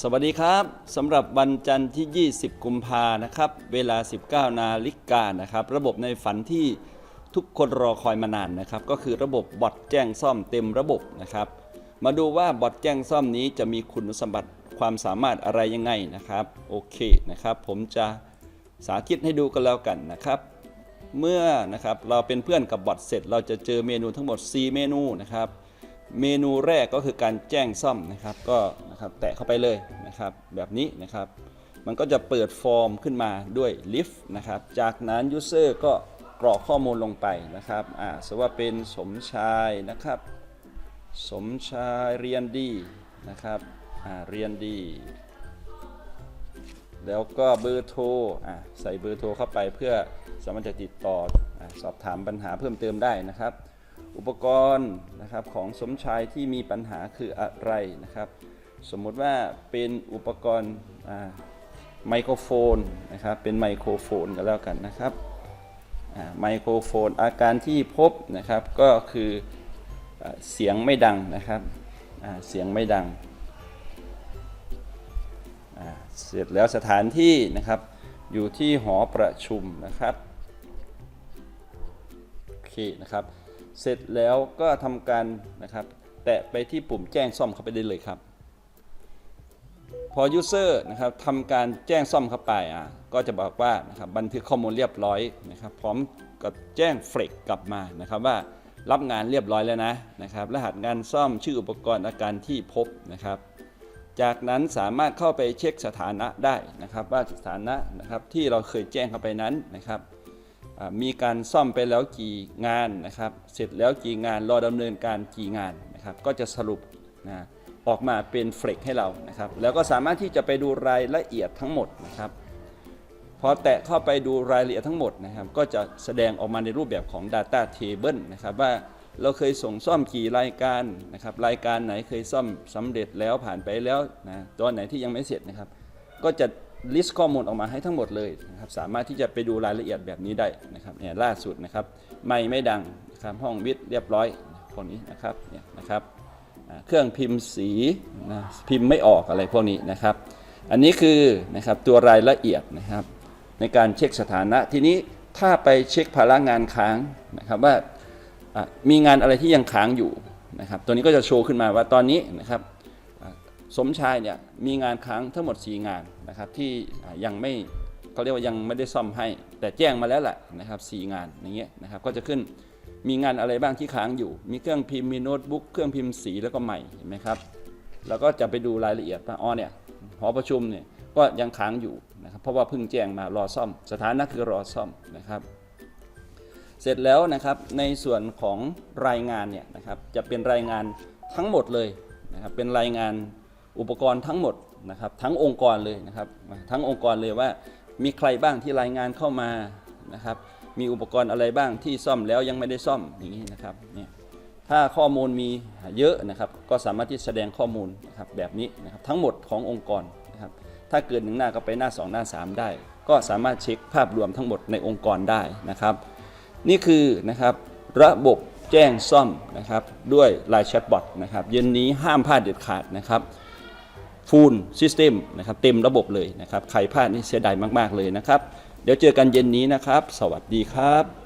สวัสดีครับสำหรับวันจันทร์ที่ 20 กุมภานะครับ เวลา 19 นาฬิกานะครับ ระบบในฝันที่ทุกคนรอคอยมานานนะครับ ก็คือระบบบอทแจ้งซ่อมเต็มระบบนะครับ มาดูว่าบอทแจ้งซ่อมนี้จะมีคุณสมบัติความสามารถอะไรยังไงนะครับ โอเคนะครับ ผมจะสาธิตให้ดูกันแล้วกันนะครับ เมื่อนะครับเราเป็นเพื่อนกับบอทเสร็จ เราจะเจอเมนูทั้งหมด 4 เมนูนะครับ เมนูแรกก็คือการแจ้งซ่อมนะครับก็นะครับแตะเข้าไปเลยนะครับแบบนี้นะครับ มันก็จะเปิดฟอร์มขึ้นมาด้วยลิฟต์นะครับจากนั้นยูเซอร์ก็กรอกข้อมูลลงไปนะครับอ่าสว่าเป็นสมชายนะครับ สมชายเรียนดีนะครับอ่าเรียนดี แล้วก็เบอร์โทรอะใส่เบอร์โทรเข้าไปเพื่อสามารถจะติดต่ออสอบถามปัญหาเพิ่มเติมได้นะครับ อุปกรณ์นะครับของสมชายที่มีปัญหาคืออะไรนะครับ สมมุติว่าเป็นอุปกรณ์ไมโครโฟนนะครับเป็นไมโครโฟนก็แล้วกันนะครับไมโครโฟนอาการที่พบนะครับก็คืออเสียงไม่ดังนะครับเสียงไม่ดังเสร็จแล้วสถานที่นะครับอยู่ที่หอประชุมนะครับโอเคนะครับ เสร็จแล้วก็ทำการนะครับ แตะไปที่ปุ่มแจ้งซ่อมเข้าไปได้เลยครับ พอ user นะครับทำการแจ้งซ่อมเข้าไปอะก็จะบอกว่านะครับบันทึกข้อมูลเรียบร้อยนะครับพร้อมกับแจ้งเฟลกกลับมานะครับว่ารับงานเรียบร้อยแล้วนะนะครับ รหัสงานซ่อมชื่ออุปกรณ์อาการที่พบนะครับ จากนั้นสามารถเข้าไปเช็คสถานะได้นะครับ ว่าสถานะนะครับที่เราเคยแจ้งเข้าไปนั้นนะครับ มีการซ่อมไปแล้วกี่งานนะครับ เสร็จแล้วกี่งานรอดำเนินการกี่งานนะครับ ก็จะสรุปนะออกมาเป็นเฟลกให้เรานะครับ แล้วก็สามารถที่จะไปดูรายละเอียดทั้งหมดนะครับพอแตะเข้าไปดูรายละเอียดทั้งหมดนะครับ ก็จะแสดงออกมาในรูปแบบของ Data Table นะครับว่าเราเคยส่งซ่อมกี่รายการนะครับรายการไหนเคยซ่อมสำเร็จแล้วผ่านไปแล้วนะตัวไหนที่ยังไม่เสร็จนะครับ ก็จะ list ข้อมูลออกมาให้ทั้งหมดเลยนะครับสามารถที่จะไปดูรายละเอียดแบบนี้ได้นะครับเนี่ยล่าสุดนะครับไม่ไม่ดังนะครับห้องวิทย์เรียบร้อยพวกนี้นะครับเนี่ยนะครับเครื่องพิมพ์สีนะพิมพ์ไม่ออกอะไรพวกนี้นะครับ อันนี้คือนะครับตัวรายละเอียดนะครับในการเช็คสถานะทีนี้ถ้าไปเช็คภาระงานค้างนะครับว่ามีงานอะไรที่ยังค้างอยู่นะครับตัวนี้ก็จะโชว์ขึ้นมาว่าตอนนี้นะครับ สมชายเนี่ยมีงานค้างทั้งหมด 4 งานนะครับที่ยังไม่เขาเรียกว่ายังไม่ได้ซ่อมให้ แต่แจ้งมาแล้วแหละนะครับสงานอย่างเงี้ยนะครับก็จะขึ้นมีงานอะไรบ้างที่ค้างอยู่ มีเครื่องพิมพ์มีโน้ตบุ๊กเครื่องพิมพ์สีแล้วก็ใหม่เห็นไหมครับแล้วก็จะไปดูรายละเอียดว่าอ๋อเนี่ยหอประชุมเนี่ยก็ยังค้างอยู่นะครับเพราะว่าเพิ่งแจ้งมารอซ่อม สถานะคือรอซ่อมนะครับ เสร็จแล้วนะครับในส่วนของรายงานเนี่ยนะครับจะเป็นรายงานทั้งหมดเลยนะครับเป็นรายงาน อุปกรณ์ทั้งหมดนะครับทั้งองค์กรเลยนะครับทั้งองค์กรเลยว่ามีใครบ้างที่รายงานเข้ามานะครับมีอุปกรณ์อะไรบ้างที่ซ่อมแล้วยังไม่ได้ซ่อมอย่างนี้นะครับเนี่ยถ้าข้อมูลมีเยอะนะครับก็สามารถที่แสดงข้อมูลนะครับแบบนี้นะครับทั้งหมดขององค์กรนะครับถ้าเกินหนึ่งหน้าก็ไปหน้า 2 หน้า 3 ได้ ก็สามารถเช็คภาพรวมทั้งหมดในองค์กรได้นะครับ นี่คือนะครับระบบแจ้งซ่อมนะครับด้วย Line Chatbot นะครับเย็นนี้ห้ามพลาดเด็ดขาดนะครับ ฟูลซิสเต็มนะครับเต็มระบบเลยนะครับ ใครพลาดนี่เสียดายมาก ๆ เลยนะครับ เดี๋ยวเจอกันเย็นนี้นะครับ สวัสดีครับ